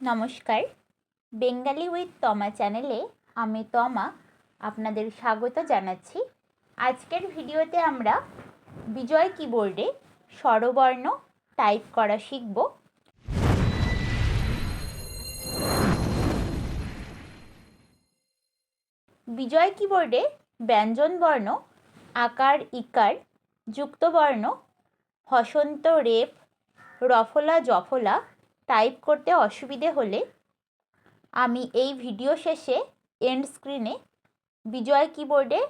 নমস্কার। Bengali with তমা চ্যানেলে আমি তমা আপনাদের স্বাগত জানাচ্ছি। আজকের ভিডিওতে আমরা বিজয় কিবোর্ডে স্বরবর্ণ টাইপ করা শিখব। বিজয় কিবোর্ডে ব্যঞ্জনবর্ণ আকার ইকার যুক্তবর্ণ হসন্ত রেপ, রফলা জফলা টাইপ করতে অসুবিধে হলে আমি এই ভিডিও শেষে এন্ড স্ক্রিনে বিজয় কিবোর্ডে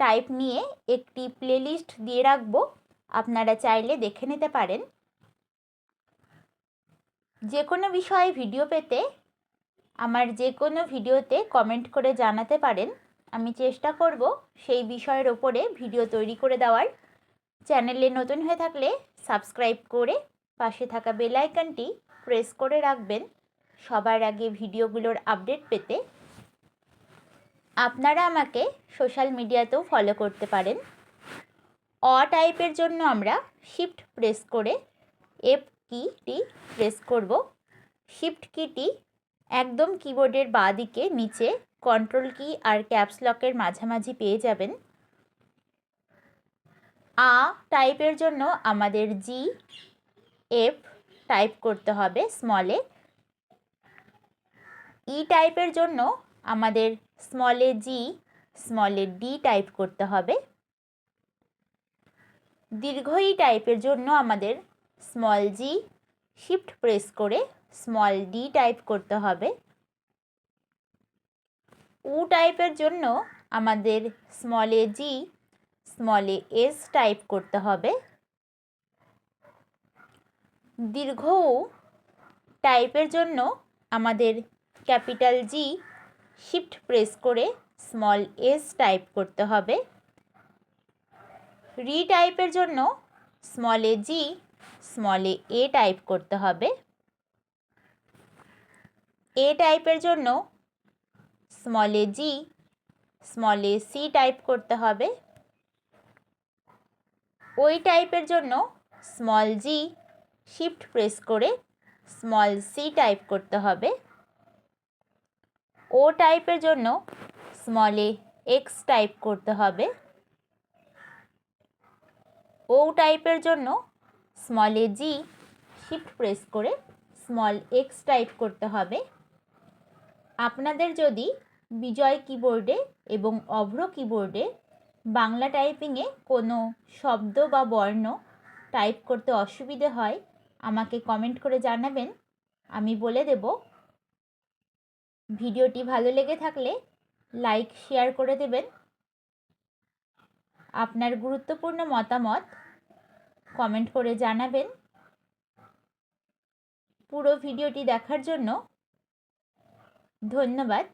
টাইপ নিয়ে একটি প্লেলিস্ট দিয়ে রাখব। আপনারা চাইলে দেখে নিতে পারেন। যে কোনো বিষয়ে ভিডিও পেতে আমার যে কোনো ভিডিওতে কমেন্ট করে জানাতে পারেন। আমি চেষ্টা করব সেই বিষয়ের ওপরে ভিডিও তৈরি করে দেওয়ার। চ্যানেলে নতুন হয়ে থাকলে সাবস্ক্রাইব করে পাশে থাকা বেল আইকনটি প্রেস করে রাখবেন। সবার আগে ভিডিওগুলোর আপডেট পেতে। আপনারা আমাকে সোশ্যাল মিডিয়াতেও ফলো করতে পারেন। অ টাইপের জন্য আমরা শিফট প্রেস করে এফ কিটি প্রেস করব। শিফট কিটি একদম কিবোর্ডের বাঁ দিকে নিচে কন্ট্রোল কি আর ক্যাপস লকের মাঝামাঝি পেয়ে যাবেন। আ টাইপের জন্য আমাদের জি এফ টাইপ করতে হবে স্মলে ই টাইপের জন্য আমাদের স্মলে জি স্মলে ডি টাইপ করতে হবে। দীর্ঘ ই টাইপের জন্য আমাদের স্মল জি শিফট প্রেস করে স্মল ডি টাইপ করতে হবে। উ টাইপের জন্য আমাদের স্মলে জি স্মলে এস টাইপ করতে হবে। দীর্ঘ টাইপের জন্য আমাদের ক্যাপিটাল জি শিফট প্রেস করে স্মল এস টাইপ করতে হবে। রি টাইপের জন্য স্মলে জি স্মলে এ টাইপ করতে হবে। এ টাইপের জন্য স্মলে জি স্মলে সি টাইপ করতে হবে। ওই টাইপের জন্য স্মল জি শিফট প্রেস করে স্মল সি টাইপ করতে হবে। ও টাইপের জন্য স্মলে এক্স টাইপ করতে হবে। ও টাইপের জন্য স্মলে জি শিফট প্রেস করে স্মল এক্স টাইপ করতে হবে। আপনাদের যদি বিজয় কিবোর্ডে এবং অভ্র কিবোর্ডে বাংলা টাইপিংয়ে কোনো শব্দ বা বর্ণ টাইপ করতে অসুবিধে হয় আমাকে কমেন্ট করে জানাবেন। আমি বলে দেব। ভিডিওটি ভালো লেগে থাকলে লাইক শেয়ার করে দেবেন। আপনার গুরুত্বপূর্ণ মতামত কমেন্ট করে জানাবেন। পুরো ভিডিওটি দেখার জন্য ধন্যবাদ।